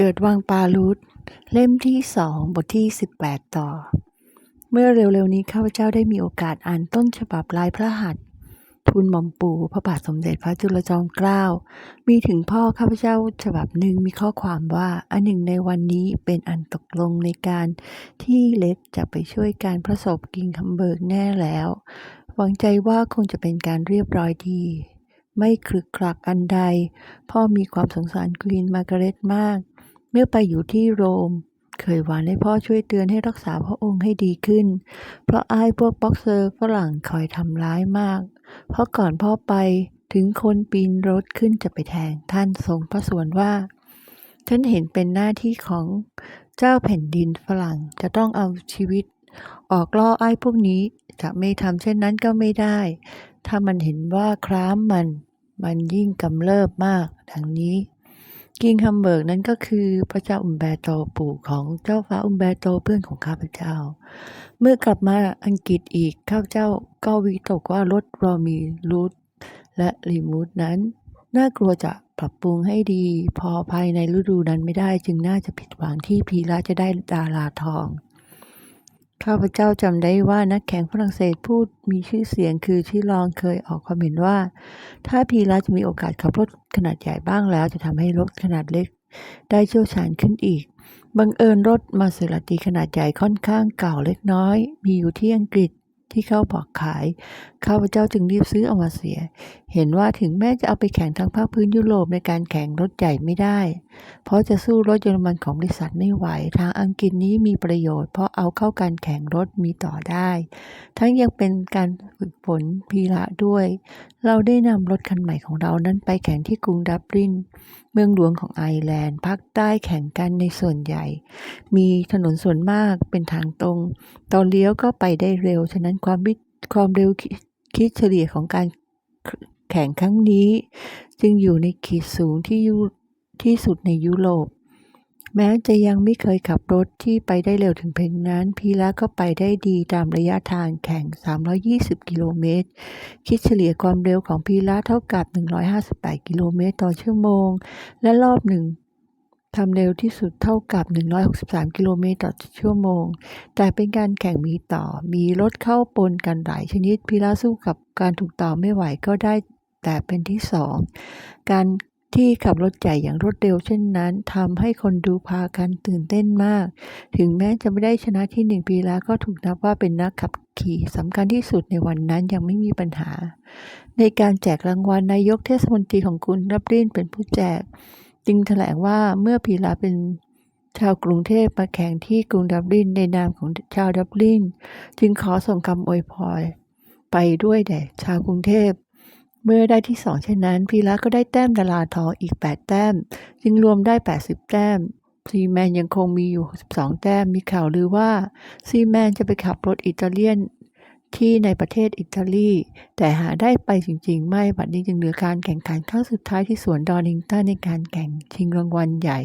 เกิดวังปาลุดเล่มที่สองบทที่ 18 ต่อ เมื่อเร็วๆนี้ข้าพเจ้าได้มีโอกาสอ่านต้นฉบับลายพระหัตถ์ทูลหม่อมปู่พระบาทสมเด็จพระจุลจอมเกล้า มีถึงพ่อข้าพเจ้าฉบับหนึ่งมีข้อความว่าอันหนึ่งในวันนี้เป็นอันตกลงในการที่เล็กจะไปช่วยการประสบกิงคัมเบิกแน่แล้ว หวังใจว่าคงจะเป็นการเรียบร้อยดี ไม่คลึกคลักอันใด พ่อมีความสงสารควีนมาร์กาเร็ตมาก เมื่อไปอยู่ที่โรม เคยหวานให้พ่อช่วยเตือนให้รักษาพระองค์ให้ดีขึ้น เพราะอายพวกบ็อกเซอร์ฝรั่งคอยทำร้ายมาก เพราะก่อนพ่อไปถึงคนปีนรถขึ้นจะไปแทง ท่านทรงพระสวนว่า ฉันเห็นเป็นหน้าที่ของเจ้าแผ่นดินฝรั่งจะต้องเอาชีวิต ออกล่อไอ้พวกนี้จะไม่ทำเช่นนั้นก็ไม่ได้ ถ้ามันเห็นว่าคร้ามมัน มันยิ่งกำเริบมากดังนี้ กิงฮัมเบิร์กนั้นก็คือพระเจ้าอุมแบโตปู่ของเจ้าฟ้าอุมแบโตเพื่อนของข้าพเจ้า เมื่อกลับมาอังกฤษอีกข้าพเจ้าก็วิตกว่ารถรอมีรูทและรีมูทนั้น น่ากลัวจะปรับปรุงให้ดี พอภายในฤดูนั้นไม่ได้จึงน่าจะผิดหวังที่พีระจะได้ดาราทอง ข้าพเจ้าจำได้ว่านักแข่งฝรั่งเศสพูดมีชื่อเสียงคือที่ลองเคยออกความเห็นว่า ถ้าพีระจะมีโอกาสขับรถขนาดใหญ่บ้างแล้วจะทำให้รถขนาดเล็ก ได้เชี่ยวชาญขึ้นอีก บังเอิญรถมาเซราติขนาดใหญ่ค่อนข้างเก่าเล็กน้อย มีอยู่ที่อังกฤษที่เขาบอกขาย ข้าพเจ้าจึงรีบซื้อเอามาเสียเห็นว่าถึงแม้จะเอาไปแข่งทางภาคพื้นยุโรปในการแข่งรถใหญ่ไม่ได้ เพราะจะสู้รถเยอรมันของบริษัทไม่ไหว ทางอังกฤษนี้มีประโยชน์ เพราะเอาเข้าการแข่งรถมีต่อได้ ทั้งยังเป็นการฝึกฝนพีระด้วย เราได้นำรถคันใหม่ของเรานั้นไปแข่งที่กรุงดับลิน เมืองหลวงของไอร์แลนด์ภาคใต้แข่งกันในส่วนใหญ่ มีถนนส่วนมากเป็นทางตรง ตอนเลี้ยวก็ไปได้เร็ว ฉะนั้นความความเร็วคิดเฉลี่ยของการ แข่งครั้งนี้ จึงอยู่ในขีดสูงที่ที่สุดในยุโรป แม้จะยังไม่เคยขับรถที่ไปได้เร็วถึงเพียงนั้น พีระก็ไปได้ดีตามระยะทางแข่ง 320 กิโลเมตร คิดเฉลี่ยความเร็วของพีระเท่ากับ 158 กิโลเมตรต่อชั่วโมง และรอบหนึ่งทำเร็วที่สุดเท่ากับ 163 กิโลเมตรต่อชั่วโมง แต่เป็นการแข่งมีต่อ มีรถเข้าปนกันหลายชนิดพีระสู้กับการถูกต่อไม่ไหวก็ได้ แต่เป็นที่สองการที่ขับรถใหญ่อย่างรวดเร็วเช่นนั้นทำให้คนดูพากันตื่นเต้นมาก ถึงแม้จะไม่ได้ชนะที่หนึ่งปีแล้วก็ถูกนับว่าเป็นนักขับขี่สำคัญที่สุดในวันนั้นยังไม่มีปัญหา ในการแจกรางวัลนายกเทศมนตรีของกรุงดับลินเป็นผู้แจก จึงแถลงว่าเมื่อพีระเป็นชาวกรุงเทพมาแข่งที่กรุงดับลินในนามของชาวดับลินจึงขอส่งคำอวยพรไปด้วยแด่ชาวกรุงเทพ เมื่อได้ที่สองเช่นนั้น พีระก็ได้แต้มดาราทออีก 8 แต้ม จึงรวมได้ 80 แต้ม ซีแมนยังคงมีอยู่12แต้ม มีข่าวลือว่า ซีแมนจะไปขับรถอิตาเลียนที่ในประเทศอิตาลี แต่หาได้ไปจริง ๆ ไม่บัดนี้จึงเหลือการแข่งขันครั้งสุดท้ายที่สวนดอนิงตันในการแข่งชิงรางวัลใหญ่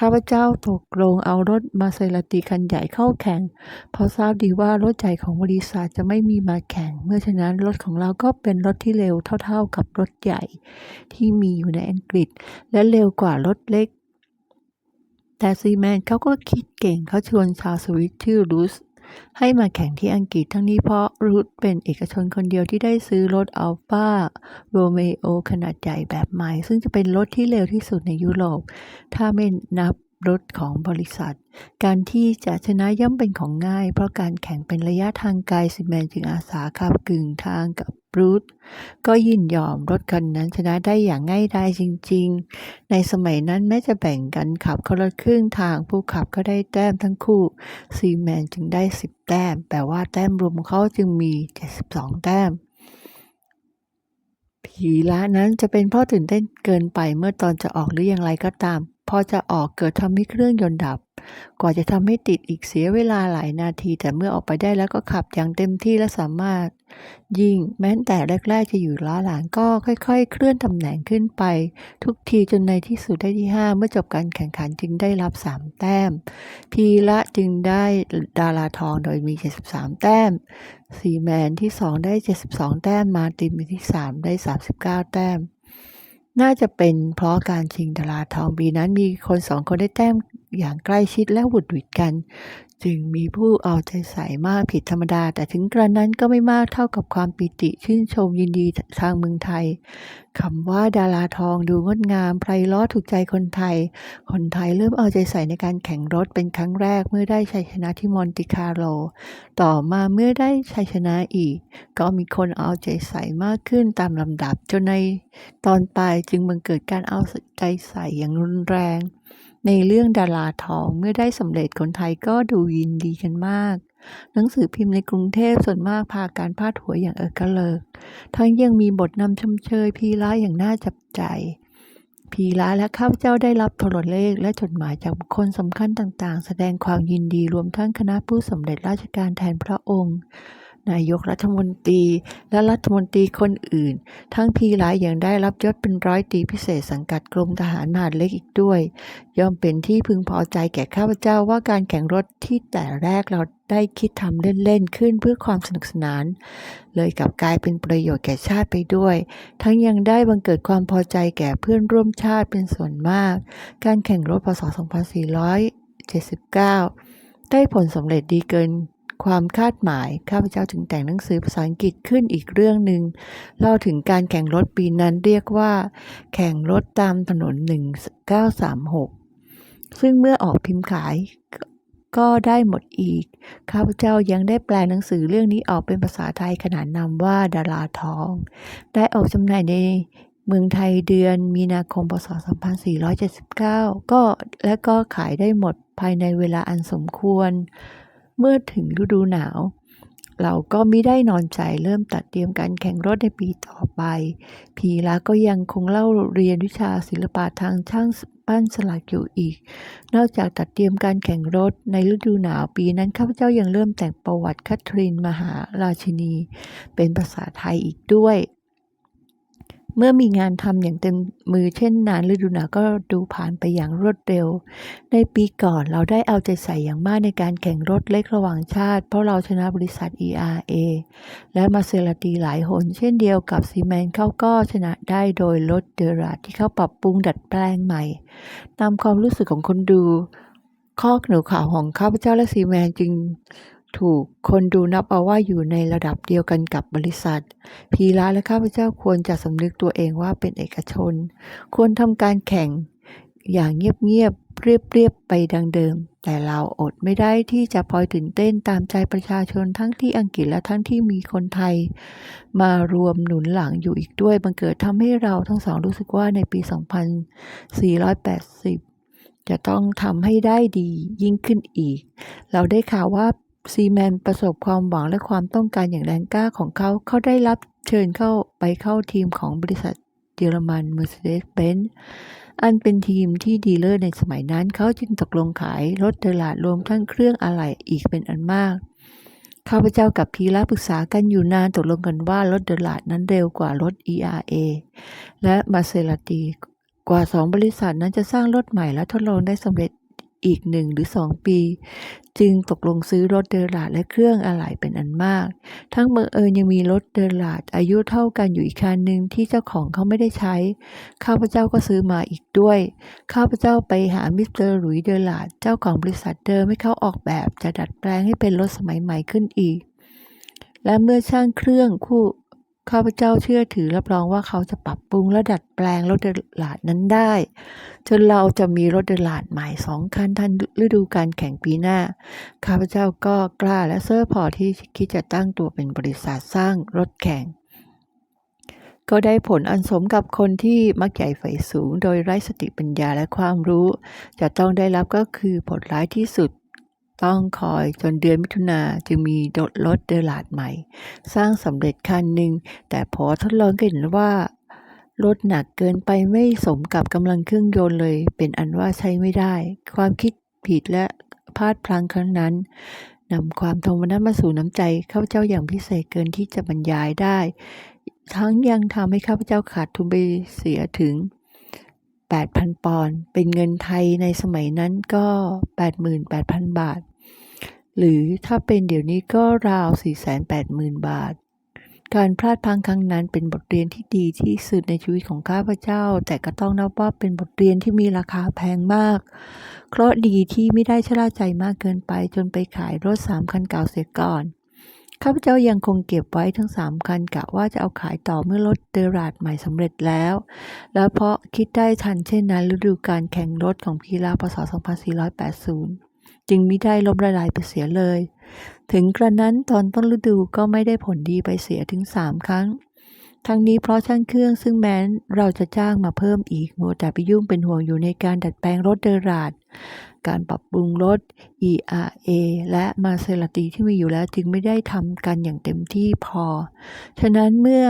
ข้าพเจ้าตกลงเอารถมาเซราติคันใหญ่เข้าแข่ง เพราะทราบดีว่ารถใหญ่ของบริษัทจะไม่มีมาแข่ง เมื่อฉะนั้นรถของเราก็เป็นรถที่เร็วเท่าๆกับรถใหญ่ที่มีอยู่ในอังกฤษ และเร็วกว่ารถเล็กแต่ซีแมนเขาก็คิดเก่งเขาชวนชาวสวิตชื่อรูส ให้มาแข่งที่อังกฤษทั้งนี้เพราะรูทเป็นเอกชนคนเดียวที่ได้ซื้อรถอัลฟาโรเมโอขนาดใหญ่แบบใหม่ ซึ่งจะเป็นรถที่เร็วที่สุดในยุโรป ถ้าไม่นับ รถของบริษัท การที่จะชนะย่อมเป็นของง่าย เพราะการแข่งเป็นระยะทางไกลซิแมนจึงอาสาขับกึ่งทางกับบรูทก็ยินยอมรถคันนั้นชนะได้อย่างง่ายดายจริง ๆ ในสมัยนั้นแม้จะแบ่งกันขับคนละครึ่งทางผู้ขับก็ได้แต้มทั้งคู่ซีแมนจึงได้ 10 แต้ม แต่ว่าแต้มรวมเขาจึงมี 72 แต้มผีละนั้นจะเป็นเพ่อตื่นเต้นเกินไปเมื่อตอนจะออกหรืออย่างไรก็ตาม อจะออกเกิดทำให้เครื่องยนต์ดับ กว่าจะทำให้ติดอีกเสียเวลาหลายนาที แต่เมื่อออกไปได้แล้วก็ขับอย่างเต็มที่และสามารถ ยิงแม้แต่แรก ๆ จะอยู่ล้าหลังก็ค่อย ๆ เคลื่อนตำแหน่งขึ้นไป ทุกทีจนในที่สุดได้ที่ 5 เมื่อจบการแข่งขันจึงได้รับ 3 แต้มพีละจึงได้ดาราทองโดยมี 73 แต้มซีแมนที่ 2 ได้ 72 แต้มมาตินเป็นที่ 3 ได้ 39 แต้ม น่าจะเป็นเพราะการชิงดาราทองปีนั้นมีคนสองคนได้แต้ม อย่างใกล้ชิดและหวุดหวิดกัน จึงมีผู้เอาใจใส่มากผิดธรรมดา แต่ถึงกระนั้นก็ไม่มากเท่ากับความปิติชื่นชมยินดีทางเมืองไทยคำว่าดาราทองดูงดงามไพเราะถูกใจคนไทย คนไทยเริ่มเอาใจใส่ในการแข่งรถเป็นครั้งแรกเมื่อได้ชัยชนะที่มอนติคาร์โล ต่อมาเมื่อได้ชัยชนะอีก ก็มีคนเอาใจใส่มากขึ้นตามลำดับจนในตอนปลายจึงบังเกิดการเอาใจใส่อย่างรุนแรง ในเรื่องดาราทองเมื่อได้สำเร็จคนไทยก็ดูยินดีกันมาก หนังสือพิมพ์ในกรุงเทพส่วนมากพาการพาดหัวอย่างเออกระเลิก ทั้งยังมีบทนำชมเชยพีระอย่างน่าจับใจ พีระและข้าพเจ้าได้รับโทรเลขและจดหมายจากบุคคลสำคัญต่างๆ แสดงความยินดีรวมทั้งคณะผู้สำเร็จราชการแทนพระองค์ นายกรัฐมนตรี และรัฐมนตรีคนอื่น ทั้งพีระยังได้รับยศเป็นร้อยตีพิเศษสังกัดกรมทหารมหาดเล็กอีกด้วย ย่อมเป็นที่พึงพอใจแก่ข้าพเจ้าว่าการแข่งรถที่แต่แรกเราได้คิดทำเล่น ๆ ขึ้นเพื่อความสนุกสนาน เลยกลับกลายเป็นประโยชน์แก่ชาติไปด้วย ทั้งยังได้บังเกิดความพอใจแก่เพื่อนร่วมชาติเป็นส่วนมาก การแข่งรถพศ 2479 ได้ผลสำเร็จดีเกิน ความคาดหมาย ข้าพเจ้าจึงแต่งหนังสือภาษาอังกฤษขึ้นอีกเรื่องหนึ่งเล่าถึงการแข่งรถปีนั้นเรียกว่า แข่งรถตามถนน 1936 ซึ่งเมื่อออกพิมพ์ขายก็ได้หมดอีก ข้าพเจ้ายังได้แปลหนังสือเรื่องนี้ออกเป็นภาษาไทยขนานนามว่าดาราทอง ได้ออกจำหน่ายในเมืองไทยเดือนมีนาคม พศ 2479 ก็และก็ขายได้หมดภายในเวลาอันสมควร เมื่อถึงฤดูหนาว เราก็ไมิได้นอนใจเริ่มตัดเตรียมการแข่งรถในปีต่อไป พีระก็ยังคงเล่าเรียนวิชาศิลปะทางช่างปั้นสลักอยู่อีก นอกจากตัดเตรียมการแข่งรถในฤดูหนาวปีนั้นข้าพเจ้ายังเริ่มแต่งประวัติคัทรินมหาราชินี เป็นภาษาไทยอีกด้วย เมื่อมีงานทำอย่างเต็มมือเช่นนานฤดูหนาวก็ดูผ่านไปอย่างรวดเร็ว ในปีก่อนเราได้เอาใจใส่อย่างมากในการแข่งรถเล็กระหว่างชาติ เพราะเราชนะบริษัท ERA และมาเซราตีหลายหน เช่นเดียวกับซีแมนเขาก็ชนะได้โดยรถเดอราดที่เขาปรับปรุงดัดแปลงใหม่ ตามความรู้สึกของคนดู ข้อหนูข่าวของข้าพเจ้าและซีแมนจึง ถูกคนดูนับเอาว่าอยู่ในระดับเดียวกันกับบริษัท พีระและข้าพเจ้าควรจะสำนึกตัวเองว่าเป็นเอกชน ควรทำการแข่งอย่างเงียบๆเรียบๆไปดังเดิม แต่เราอดไม่ได้ที่จะพลอยตื่นเต้นตามใจประชาชนทั้งที่อังกฤษและทั้งที่มีคนไทย มารวมหนุนหลังอยู่อีกด้วยบังเกิดทำให้เราทั้งสองรู้สึกว่าในปี 2480 จะต้องทำให้ได้ดียิ่งขึ้นอีก เราได้ข่าวว่า ซีแมนประสบความหวังและความต้องการอย่างแรงกล้าของเขา เขาได้รับเชิญเข้าไปเข้าทีมของบริษัทเยอรมัน Mercedes-Benz อันเป็นทีมที่ดีเลิศในสมัยนั้น เขาจึงตกลงขายรถเดลาดรวมทั้งเครื่องอะไหล่อีกเป็นอันมาก ข้าพเจ้ากับพีระปรึกษากันอยู่นานตกลงกันว่ารถเดลาดนั้นเร็วกว่ารถ ERA และมาเซราตีกว่าสองบริษัทนั้นจะสร้างรถใหม่และทดลองได้สำเร็จ อีกหนึ่งหรือสองปี จึงตกลงซื้อรถเดลาดและเครื่องอะไหล่เป็นอันมาก ทั้งบังเอิญยังมีรถเดลาดอายุเท่ากันอยู่อีกคันหนึ่งที่เจ้าของเขาไม่ได้ใช้ ข้าพเจ้าก็ซื้อมาอีกด้วย ข้าพเจ้าไปหามิสเตอร์หลุยส์เดลาดเจ้าของบริษัทเดิมให้เขาออกแบบจะดัดแปลงให้เป็นรถสมัยใหม่ขึ้นอีกและเมื่อช่างเครื่องคู่ ข้าพเจ้าเชื่อถือรับรองว่าเขาจะปรับปรุงและดัดแปลงรถเดลาดนั้นได้ จนเราจะมีรถเดลาดใหม่สองคันทันฤดูการแข่งปีหน้า ข้าพเจ้าก็กล้าและเซ่อพอที่คิดจะตั้งตัวเป็นบริษัทสร้างรถแข่ง ก็ได้ผลอันสมกับคนที่มักใหญ่ไฟสูง โดยไร้สติปัญญาและความรู้ จะต้องได้รับก็คือผลร้ายที่สุด ต้องคอยจนเดือนมิถุนาจึงมีรถเดลาดใหม่ สร้างสำเร็จคันหนึ่ง แต่พอทดลองก็เห็นว่ารถหนักเกินไปไม่สมกับกำลังเครื่องยนต์เลย เป็นอันว่าใช้ไม่ได้ ความคิดผิดและพลาดพลั้งครั้งนั้นนำความโทมนัสมาสู่น้ำใจข้าพเจ้าอย่างพิเศษเกินที่จะบรรยายได้ ทั้งยังทำให้ข้าพเจ้าขาดทุนไปเสียถึง 8,000 ปอนด์เป็นเงินไทยในสมัยนั้นก็ 88,000 บาท หรือถ้าเป็นเดี๋ยวนี้ก็ราว 480,000 บาท การพลาดพังครั้งนั้นเป็นบทเรียนที่ดีที่สุดในชีวิตของข้าพเจ้า แต่ก็ต้องนับว่าเป็นบทเรียนที่มีราคาแพงมากเคราะห์ดีที่ไม่ได้ชะล่าใจมากเกินไปจนไปขายรถสามคันเก่าเสียก่อน ข้าพเจ้ายังคงเก็บไว้ทั้งสามคันกะว่าจะเอาขายต่อเมื่อรถเดราดใหม่สำเร็จแล้ว และเพราะคิดได้ทันเช่นนั้นฤดูการแข่งรถของพีราพศ 2480 จึงมิได้ล้มละลายไปเสียเลย ถึงกระนั้นตอนต้นฤดูก็ไม่ได้ผลดีไปเสียถึงสามครั้ง ทั้งนี้เพราะช่างเครื่องซึ่งแม้นเราจะจ้างมาเพิ่มอีกมัวแต่ไปยุ่งเป็นห่วงอยู่ในการดัดแปลงรถเดราดการปรับปรุงรถ ERA และมาเซราติที่มีอยู่แล้วจึงไม่ได้ทำกันอย่างเต็มที่พอ ฉะนั้นเมื่อ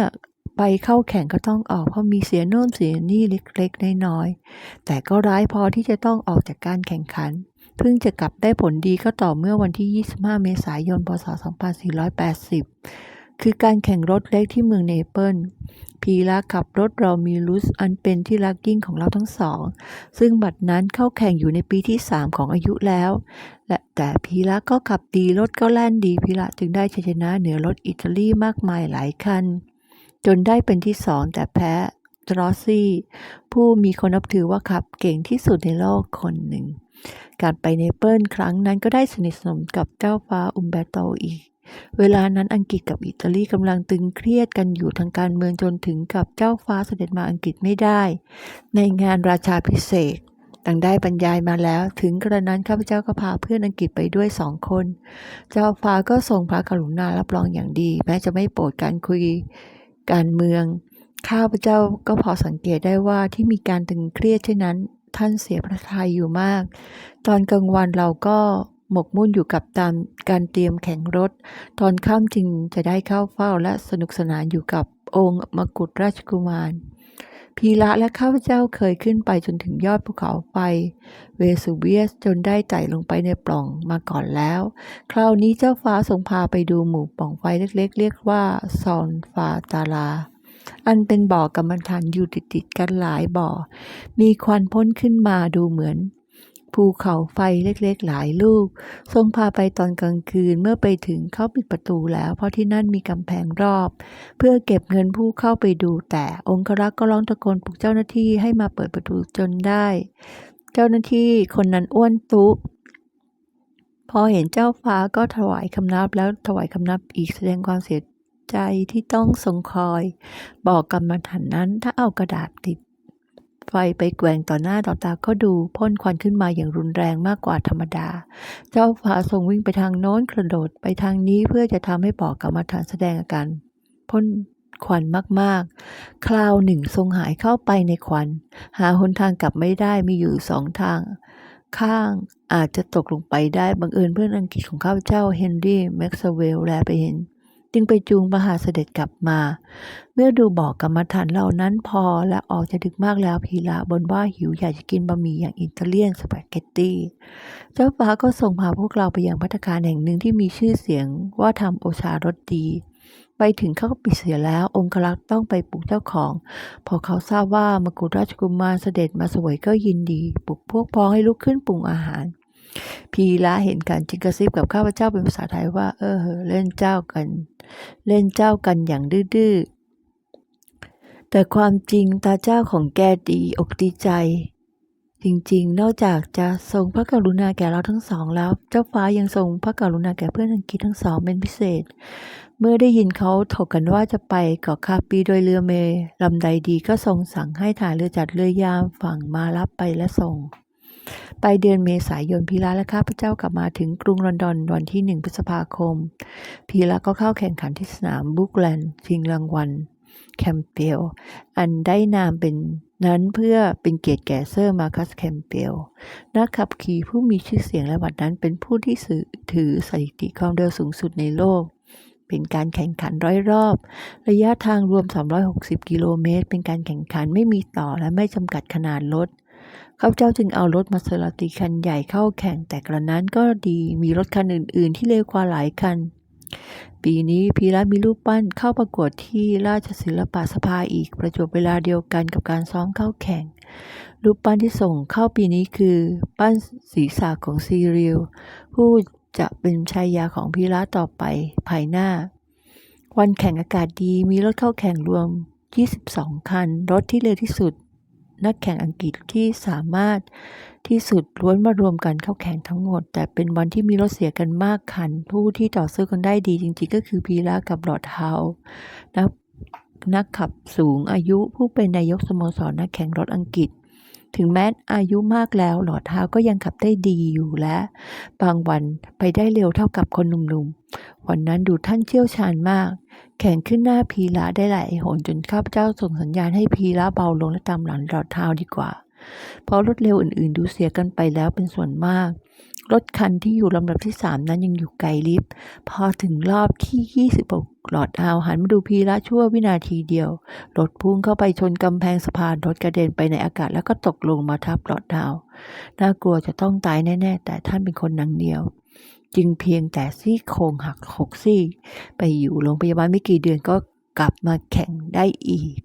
ไปเข้าแข่งก็ต้องออกเพราะมีเสียโน่นเสียนี่เล็กๆน้อยๆแต่ก็ร้ายพอที่จะต้องออกจากการแข่งขัน เพิ่งจะกลับได้ผลดีก็ต่อเมื่อวันที่ 25 เมษายน พศ 2480 คือการแข่งรถเล็กที่เมืองเนเปิลพีระขับรถเรามีลุสอันเป็นที่รักยิ่งของเราทั้งสอง ซึ่งบัดนั้นเข้าแข่งอยู่ในปีที่ 3 ของอายุแล้ว และแต่พีระก็ขับดีรถก็แล่นดีพีระจึงได้ชัยชนะเหนือรถอิตาลีมากมายหลายคัน จนได้เป็นที่สองแต่แพ้ตรอซี่ผู้มีคนนับถือว่าขับเก่งที่สุดในโลกคนหนึ่ง การไปเนเปิลครั้งนั้นก็ได้สนิทสนมกับเจ้าฟ้าอุมเบโตอีก เวลานั้นอังกฤษกับอิตาลีกำลังตึงเครียดกันอยู่ทางการเมืองจนถึงกับเจ้าฟ้าเสด็จมาอังกฤษไม่ได้ ในงานราชาพิเศษดังได้บรรยายมาแล้ว ถึงกระนั้นข้าพเจ้าก็พาเพื่อนอังกฤษไปด้วยสองคน เจ้าฟ้าก็ทรงพระกรุณารับรองอย่างดี แม้จะไม่โปรดการคุยการเมือง ข้าพเจ้าก็พอสังเกตได้ว่าที่มีการตึงเครียดเช่นนั้น ท่านเสียพระทัยอยู่มาก ตอนกลางวันเราก็ หมกมุ่นอยู่กับตามการเตรียมแข่งรถ ตอนค่ำจึงจะได้เข้าเฝ้าและสนุกสนานอยู่กับองค์มกุฎราชกุมารพีระและข้าพเจ้าเคยขึ้นไปจนถึงยอดภูเขาไฟ เวสูเวียสจนได้ไต่ลงไปในปล่องมาก่อนแล้ว คราวนี้เจ้าฟ้าทรงพาไปดูหมู่ปล่องไฟเล็กๆ เรียกว่าซอนฟาตาลา อันเป็นบ่อกรรมฐานอยู่ติดๆกันหลายบ่อ มีควันพ่นขึ้นมาดูเหมือน ภูเขาไฟเล็กๆหลายลูก ทรงพาไปตอนกลางคืนเมื่อไปถึงเขาปิดประตูแล้ว เพราะที่นั่นมีกำแพงรอบ เพื่อเก็บเงินผู้เข้าไปดู แต่องครักษ์ก็ร้องตะโกนปลุกเจ้าหน้าที่ให้มาเปิดประตูจนได้ เจ้าหน้าที่คนนั้นอ้วนตุพอเห็นเจ้าฟ้าก็ถวายคำนับแล้วถวายคำนับอีกแสดงความเสียใจที่ต้องทรงคอย บอกกรรมฐานนั้นถ้าเอากระดาษติด ไฟไปแกว่งต่อหน้าต่อตาก็ดูพ่นควันขึ้นมาอย่างรุนแรงมากกว่าธรรมดา เจ้าฟ้าทรงวิ่งไปทางโน้นกระโดดไปทางนี้เพื่อจะทำให้บอกกรรมฐานแสดงอาการพ่นควันมากๆ คราวหนึ่งทรงหายเข้าไปในควัน หาหนทางกลับไม่ได้มีอยู่สองทาง ข้างอาจจะตกลงไปได้บังเอิญเพื่อนอังกฤษของข้าพเจ้าเฮนรี่แม็กซ์เวลล์แลไปเห็น จึงไปจูงมหาเสด็จกลับมา เมื่อดูบอกกรรมฐานเหล่านั้นพอและออกจะดึกมากแล้วพีละบนว่าหิวอยากจะกินบะหมี่อย่างอิตาเลียนสปาเกตตี้เจ้าฟ้าก็ส่งพาพวกเราไปยังพัตตาคารแห่งหนึ่งที่มีชื่อเสียงว่าทำโอชารสดี ไปถึงเขาก็ปิดเสียแล้วองครักษ์ต้องไปปลุกเจ้าของ พอเขาทราบว่ามกุฎราชกุมารเสด็จมาสวยก็ยินดีปลุกพวกพ้องให้ลุกขึ้นปรุงอาหาร พีละเห็นกันจึงกระซิบกับข้าพเจ้าเป็นภาษาไทยว่า เออเล่นเจ้ากัน เล่นเจ้ากันอย่างดื้อๆแต่ความจริงตาเจ้าของแกดีอกดีใจ จริงๆ นอกจากจะทรงพระกรุณาแก่เราทั้งสองแล้ว เจ้าฟ้ายังทรงพระกรุณาแก่เพื่อนอังกฤษทั้งสองเป็นพิเศษ เมื่อได้ยินเขาถกกันว่าจะไปเกาะคาปีโดยเรือเมลำใดดีก็ทรงสั่งให้ถ่ายเรือจัดเรือยามฝั่งมารับไปและส่ง ไปเดือนเมษายนพีระและข้าพเจ้ากลับมาถึงกรุงลอนดอนวันที่หนึ่งพฤษภาคม พีระก็เข้าแข่งขันที่สนามบุกแลนด์ชิงรางวัลแคมเปลอันได้นามเป็นนั้นเพื่อเป็นเกียรติแก่เซอร์มาคัสแคมเปลนักขับขี่ผู้มีชื่อเสียงและบัดนั้นเป็นผู้ที่ถือสถิติความเร็วสูงสุดในโลก เป็นการแข่งขันร้อยรอบ ระยะทางรวม 360 กิโลเมตร เป็นการแข่งขันไม่มีต่อและไม่จำกัดขนาดรถ ข้าพเจ้าจึงเอารถมาเซราติคันใหญ่เข้าแข่งแต่กระนั้นก็ดีมีรถคันอื่น ๆ ที่เร็วกว่าหลายคัน ปีนี้พีระมีรูปปั้นเข้าประกวดที่ราชศิลปสภาอีกประจวบเวลาเดียวกันกับการซ้อมเข้าแข่ง รูปปั้นที่ส่งเข้าปีนี้คือปั้นศีรษะของซีเรียลผู้จะเป็นชายาของพีระต่อไปภายหน้า วันแข่งอากาศดีมีรถเข้าแข่งรวม 22 คัน รถที่เร็วที่สุด นักแข่งอังกฤษที่สามารถที่สุดล้วนมารวมกันเข้าแข่งทั้งหมด แต่เป็นวันที่มีรถเสียกันมากคัน ผู้ที่ต่อสู้กันได้ดีจริงๆ ก็คือพีระกับหลอดเฮานักนักขับสูงอายุผู้เป็นนายกสโมสรนักแข่งรถอังกฤษ ถึงแม้อายุมากแล้ว หลอดเท้าก็ยังขับได้ดีอยู่และบางวันไปได้เร็วเท่ากับคนหนุ่มๆ วันนั้นดูท่านเชี่ยวชาญมาก แข่งขึ้นหน้าพีระได้หลายหนจนข้าพเจ้าส่งสัญญาณให้พีระเบาลงและตามหลังหลอดเท้าดีกว่า เพราะรถเร็วอื่นๆ ดูเสียกันไปแล้วเป็นส่วนมาก รถคันที่อยู่ลำดับที่สามนั้นยังอยู่ไกลลิฟต์พอถึงรอบที่ 26 หลอดเท้าหันมาดูพีระชั่ววินาทีเดียว รถพุ่งเข้าไปชนกำแพงสะพานรถกระเด็นไปในอากาศแล้วก็ตกลงมาทับหลอดเท้าน่ากลัวจะต้องตายแน่ ๆ แต่ท่านเป็นคนหนังเหนียว จึงเพียงแต่ซี่โครงหักหกซี่ ไปอยู่โรงพยาบาลไม่กี่เดือนก็กลับมาแข่งได้อีก